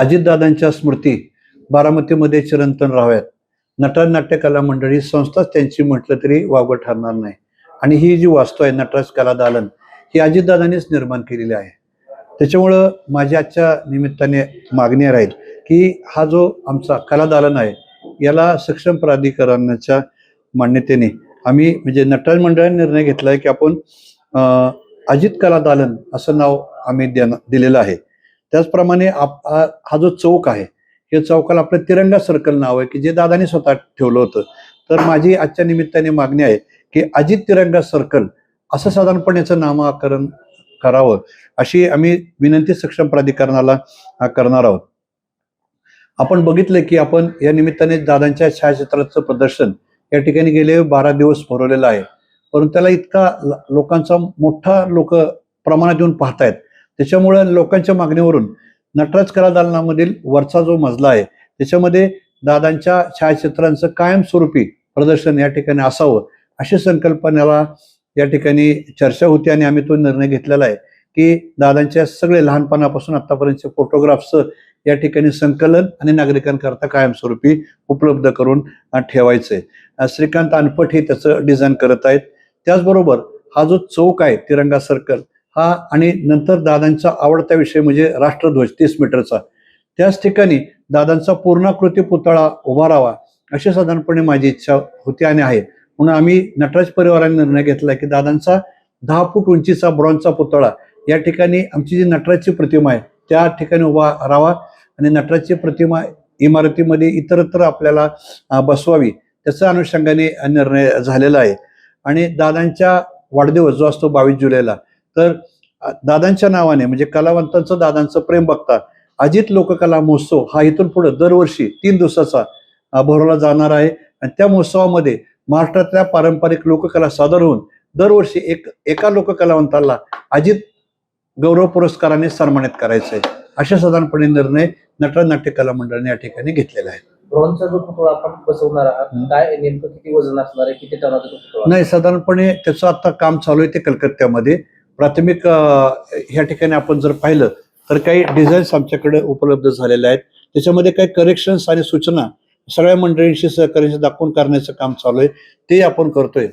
अजितदादांच्या स्मृती बारामतीमध्ये चिरंतन राहाव्यात. नटराज नाट्य कला मंडळी संस्थाच त्यांची म्हटलं तरी वावगं ठरणार नाही. आणि ही जी वास्तू आहे नटराज कला दालन ही अजितदादांनीच निर्माण केलेली आहे. त्याच्यामुळं माझी आजच्या निमित्ताने मागणी राहील की हा जो आमचा कला दालन आहे याला सक्षम प्राधिकरणाच्या मान्यतेने आम्ही म्हणजे नटराज मंडळाने निर्णय घेतला आहे की आपण अजित कला दालन असं नाव आम्ही देणं दिलेलं आहे. त्याचप्रमाणे आप हा जो चौक आहे या चौकाला आपलं तिरंगा सर्कल नाव आहे की जे दादानी स्वतः ठेवलं होतं. तर माझी आजच्या निमित्ताने मागणी आहे की अजित तिरंगा सर्कल असं साधारणपणे याचं नामकरण करावं अशी आम्ही विनंती सक्षम प्राधिकरणाला करणार आहोत. आपण बघितलं की आपण या निमित्ताने दादांच्या छायाचित्राचं प्रदर्शन या ठिकाणी गेले बारा दिवस भरवलेलं आहे. परंतु त्याला इतका लोकांचा मोठा लोक प्रमाणात येऊन पाहतायत. त्याच्यामुळं लोकांच्या मागणीवरून नटराज कला दालनामधील वरचा जो मजला आहे त्याच्यामध्ये दादांच्या छायाचित्रांचं कायमस्वरूपी प्रदर्शन या ठिकाणी असावं अशी संकल्पनेला या ठिकाणी चर्चा होती आणि आम्ही तो निर्णय घेतलेला आहे की दादांच्या सगळे लहानपणापासून आतापर्यंतचे फोटोग्राफ्सचं या ठिकाणी संकलन आणि नागरिकांकरता कायमस्वरूपी उपलब्ध करून अ, ठेवायचंय श्रीकांत अनपट हे त्याचं डिझाईन करत आहेत. त्याचबरोबर हा जो चौक आहे तिरंगा सर्कल हा आणि नंतर दादांचा आवडता विषय म्हणजे राष्ट्रध्वज तीस मीटरचा. त्याच ठिकाणी दादांचा पूर्णाकृती पुतळा उभा राहावा अशी साधारणपणे माझी इच्छा होती आणि आहे. म्हणून आम्ही नटराज परिवाराने निर्णय घेतला की दादांचा दहा फूट उंचीचा ब्रॉन्झचा पुतळा या ठिकाणी आमची जी नटराजची प्रतिमा आहे त्या ठिकाणी उभा राहावा आणि नटराजची प्रतिमा इमारतीमध्ये इतरत्र आपल्याला बसवावी त्याचा अनुषंगाने निर्णय झालेला आहे. आणि दादांच्या वाढदिवस जो असतो बावीस जुलैला तर दादांच्या नावाने म्हणजे कलावंतांचं दादांचं प्रेम बघता अजित लोककला महोत्सव हा इथून पुढे दरवर्षी तीन दिवसाचा भरवला जाणार आहे. आणि त्या महोत्सवामध्ये महाराष्ट्रातल्या पारंपरिक लोककला सादर होऊन दरवर्षी एक एका लोककलावंताला अजित गौरव पुरस्काराने सन्मानित करायचं आहे अशा साधारणपणे निर्णय नटराज नाट्य कला मंडळाने या ठिकाणी घेतलेला आहे. ब्रॉन्झचा जो पुतळा आपण बसवणार आहात हम्म. काय नेमकं किती वजन असणार आहे किती टनाचा पुतळा? नाही साधारणपणे त्याचं आता काम चालू आहे ते कलकत्त्यामध्ये. प्राथमिक ह्या ठिकाणी आपण जर पाहिलं तर काही डिझाईन्स आमच्याकडे उपलब्ध झालेले आहेत. त्याच्यामध्ये काही करेक्शन्स आणि सूचना सगळ्या मंडळींशी सहकार्याशी दाखवून करण्याचं काम चालू आहे. ते आपण करतोय.